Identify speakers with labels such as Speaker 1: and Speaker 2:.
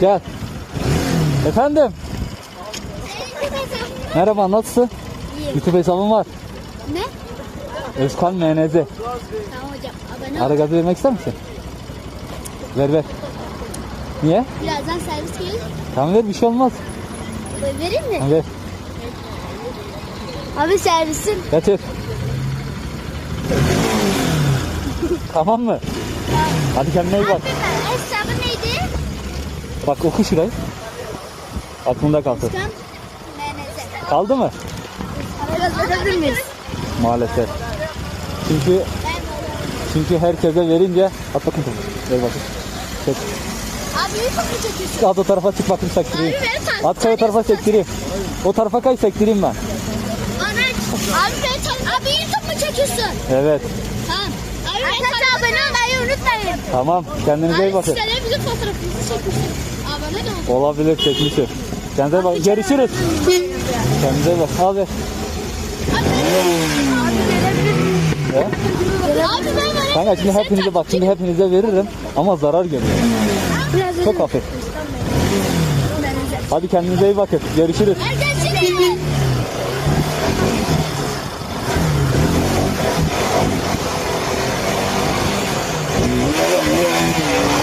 Speaker 1: Gel. Efendim. Merhaba nasılsın? YouTube hesabım var.
Speaker 2: Ne?
Speaker 1: Özkan MNZ.
Speaker 2: Tamam hocam. Abone ol.
Speaker 1: Ara gazı vermek ister misin? Ver ver. Niye?
Speaker 2: Birazdan servis gelir.
Speaker 1: Tamam ver bir şey olmaz.
Speaker 2: Vereyim mi?
Speaker 1: Tamam, ver.
Speaker 2: Abi servisin.
Speaker 1: Getir. Tamam mı? Hadi kendine iyi bak.
Speaker 2: Hesabı neydi?
Speaker 1: Bak oku şurayı. Aklında kalsın. Kaldı mı?
Speaker 2: Biraz verebilir miyiz?
Speaker 1: Maalesef. Çünkü çünkü herkese verince at bakayım topu. Ver bakayım. Çek.
Speaker 2: Abi bir kapı çekiyorsun.
Speaker 1: At o tarafa çık bakayım sektireyim.
Speaker 2: Abi.
Speaker 1: At o tarafa sektireyim. O tarafa kay sektireyim ben.
Speaker 2: Abi ben sen. Abi çekiyorsun.
Speaker 1: Evet.
Speaker 2: Tamam. Abi sana abone olmayı unutmayın.
Speaker 1: Tamam. Kendinize iyi bakın.
Speaker 2: de bizim fotoğrafımızı çekiyorsun. Abone de ol.
Speaker 1: Olabilir çekmişim. Kendinize bak. Görüşürüz. Kendinize iyi bak. Abi. Ya?
Speaker 2: Abi ben böyle.
Speaker 1: Kanka şimdi hepinize bak şimdi hepinize veririm ama zarar görüyorum. Çok hafif. Hadi kendinize iyi bakın. Görüşürüz.
Speaker 2: Gel Yeah.